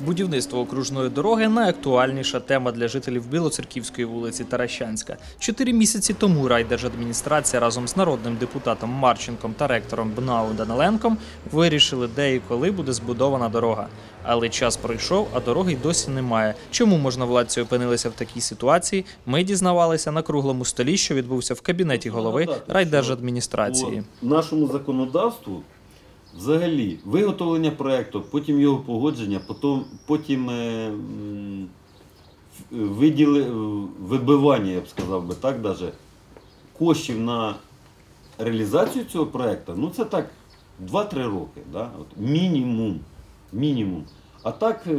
Будівництво окружної дороги найактуальніша тема для жителів Білоцерківської вулиці Таращанська. Чотири місяці тому райдержадміністрація разом з народним депутатом Марченком та ректором БНАУ Даниленком вирішили, де і коли буде збудована дорога. Але час пройшов, а дороги й досі немає. Чому можновладці опинилися в такій ситуації? Ми дізнавалися на круглому столі, що відбувся в кабінеті голови райдержадміністрації. По нашому законодавству взагалі виготовлення проєкту, потім його погодження, потім, потім е, виділи, вибивання, я б сказав би так, даже, коштів на реалізацію цього проєкту, ну це так 2-3 роки. Да? От, мінімум. мінімум. А так, е,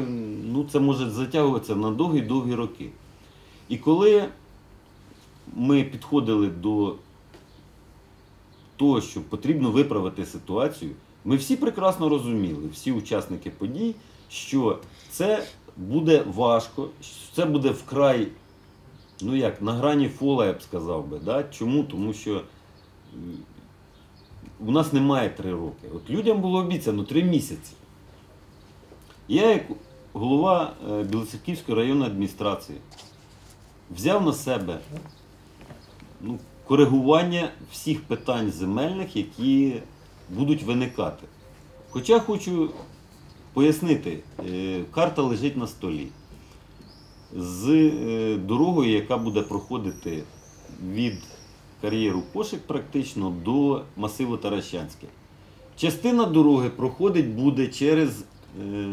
ну, це може затягуватися на довгі-довгі роки. І коли ми підходили до того, що потрібно виправити ситуацію, ми всі прекрасно розуміли, всі учасники подій, що це буде важко, це буде вкрай, ну як, на грані фола, я б сказав би. Да? Чому? Тому що у нас немає три роки. От людям було обіцяно три місяці. Я, як голова е, Білоцерківської районної адміністрації, взяв на себе ну, коригування всіх питань земельних, які будуть виникати. Хоча хочу пояснити, е, карта лежить на столі з е, дорогою, яка буде проходити від кар'єру Кошик практично до масиву Таращанське. Частина дороги проходить буде через е,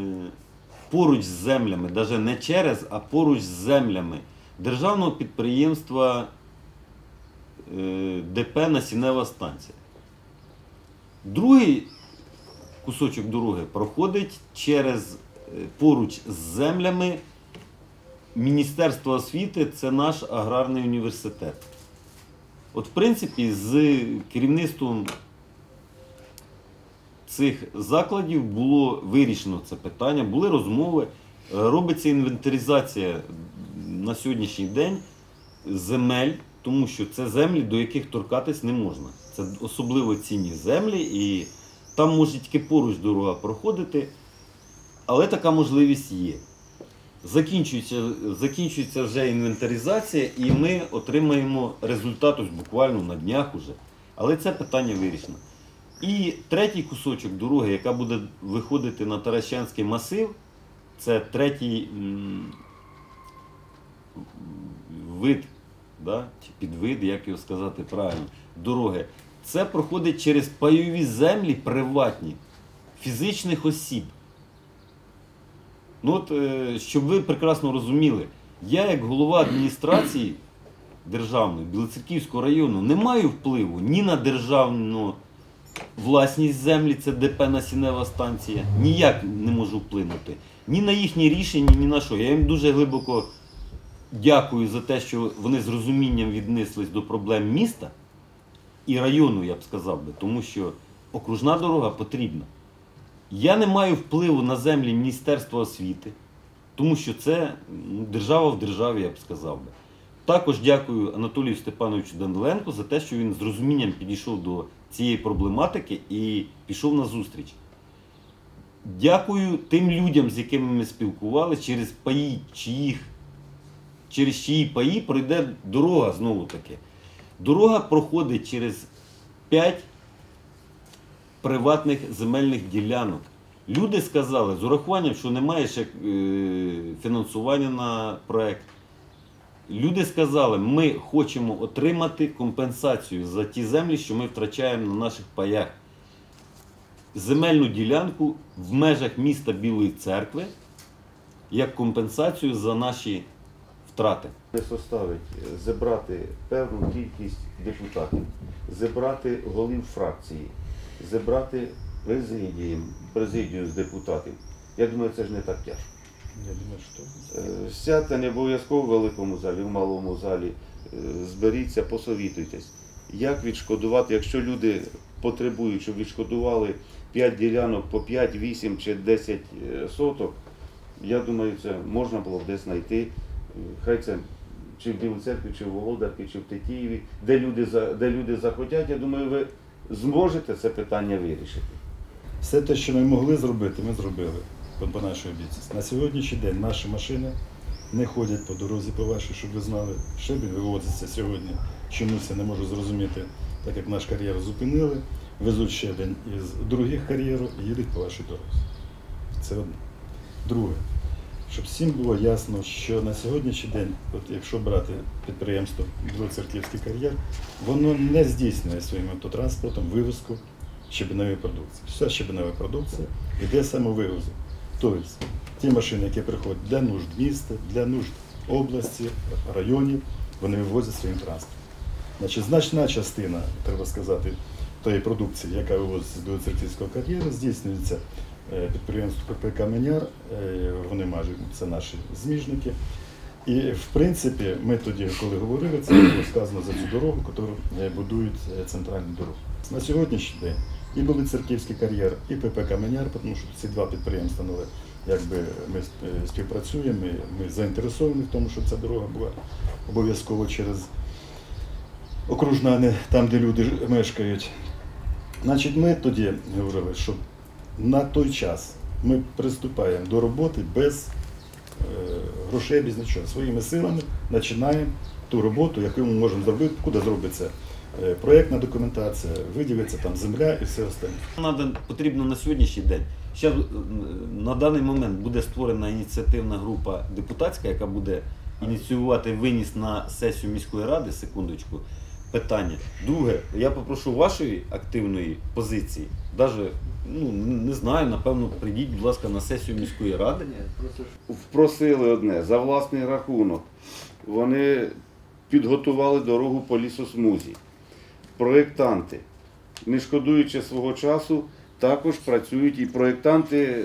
поруч з землями, навіть не через, а поруч з землями державного підприємства ДП Насінева станція. Другий кусочок дороги проходить через е, поруч з землями Міністерства освіти, це наш аграрний університет. От, в принципі, з керівництвом цих закладів було вирішено це питання, були розмови, робиться інвентаризація на сьогоднішній день земель, тому що це землі, до яких торкатись не можна. Це особливо цінні землі, і там може тільки поруч дорога проходити, але така можливість є. Закінчується, закінчується вже інвентаризація, і ми отримаємо результат ось буквально на днях уже. Але це питання вирішено. І третій кусочок дороги, яка буде виходити на Таращанський масив, це третій вид, да? підвид, як його сказати правильно, дороги. Це проходить через пайові землі приватні фізичних осіб. Ну от, е, щоб ви прекрасно розуміли, я як голова адміністрації державної Білоцерківського району не маю впливу ні на державну власність землі, це ДП Насінева станція, ніяк не можу вплинути. Ні на їхні рішення, ні на що. Я їм дуже глибоко дякую за те, що вони з розумінням віднеслись до проблем міста і району, я б сказав би, тому що окружна дорога потрібна. Я не маю впливу на землі Міністерства освіти, тому що це ну, держава в державі, я б сказав би. Також дякую Анатолію Степановичу Даниленку за те, що він з розумінням підійшов до цієї проблематики і пішов на зустріч. Дякую тим людям, з якими ми спілкувалися, через паї, чиїх, через чиї паї пройде дорога знову таки. Дорога проходить через 5 приватних земельних ділянок. Люди сказали, з урахуванням, що немає ще фінансування на проект. Люди сказали, ми хочемо отримати компенсацію за ті землі, що ми втрачаємо на наших паях. Земельну ділянку в межах міста Білої церкви як компенсацію за наші втрати. Не составить зібрати певну кількість депутатів, зібрати голів фракції, зібрати президію, президію з депутатів. Я думаю, це ж не так тяжко. Я думаю, що Е, Сядьте не обов'язково в великому залі, в малому залі, е, зберіться, посовітуйтесь. Як відшкодувати, якщо люди потребують, щоб відшкодували 5 ділянок по 5, 8 чи 10 е, соток, я думаю, це можна було б десь знайти. Хай це чи в Білій церкві, чи в Володарці, чи в Тетіїві, де люди, де люди захотять, я думаю, ви зможете це питання вирішити. все те, що ми могли зробити, ми зробили. по, нашій обіцянці. На сьогоднішній день наші машини не ходять по дорозі по вашій, щоб ви знали. Щебінь вивозиться сьогодні. Чомусь я не можу зрозуміти, так як наш кар'єр зупинили, везуть щебень із других кар'єрів і їдуть по вашій дорозі. Це одне. Друге, щоб всім було ясно, що на сьогоднішній день, от якщо брати підприємство Білоцерківський кар'єр, воно не здійснює своїм автотранспортом вивозку щебеневої продукції. Вся щебенева продукція йде самовивозом. Тобто ті машини, які приходять для нужд міста, для нужд області, районів, вони вивозять своїм транспортом. Значить, значна частина, треба сказати, тої продукції, яка вивозиться з Білоцерківського кар'єру, здійснюється е, підприємством ППК Меняр, е, вони майже це наші зміжники. І в принципі, ми тоді, коли говорили, це було сказано за цю дорогу, яку е, будують центральну дорогу. На сьогоднішній день і Білоцерківський кар'єр, і ППК Меняр, тому що ці два підприємства, ну, якби ми співпрацюємо, ми, ми заінтересовані в тому, щоб ця дорога була обов'язково через окружна, там, де люди мешкають. Значить, ми тоді говорили, що на той час ми приступаємо до роботи без е, грошей, без нічого. Своїми силами починаємо ту роботу, яку ми можемо зробити, куди зробиться е, проєктна документація, виділиться там земля і все остальне. Надо, потрібно на сьогоднішній день. Ще на даний момент буде створена ініціативна група депутатська, яка буде ініціювати виніс на сесію міської ради, секундочку, питання. Друге, я попрошу вашої активної позиції, навіть, ну, не знаю, напевно, прийдіть, будь ласка, на сесію міської ради. Впросили одне за власний рахунок. Вони підготували дорогу по лісосмузі. Проєктанти, не шкодуючи свого часу, також працюють і проєктанти,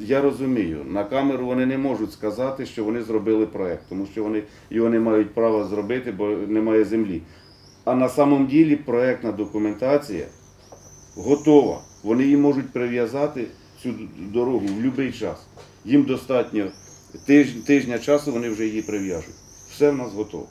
я розумію, на камеру вони не можуть сказати, що вони зробили проєкт, тому що вони його не мають права зробити, бо немає землі. А на самом ділі проєктна документація готова. Вони її можуть прив'язати цю дорогу в будь-який час. Їм достатньо тижня часу, вони вже її прив'яжуть. Все в нас готово.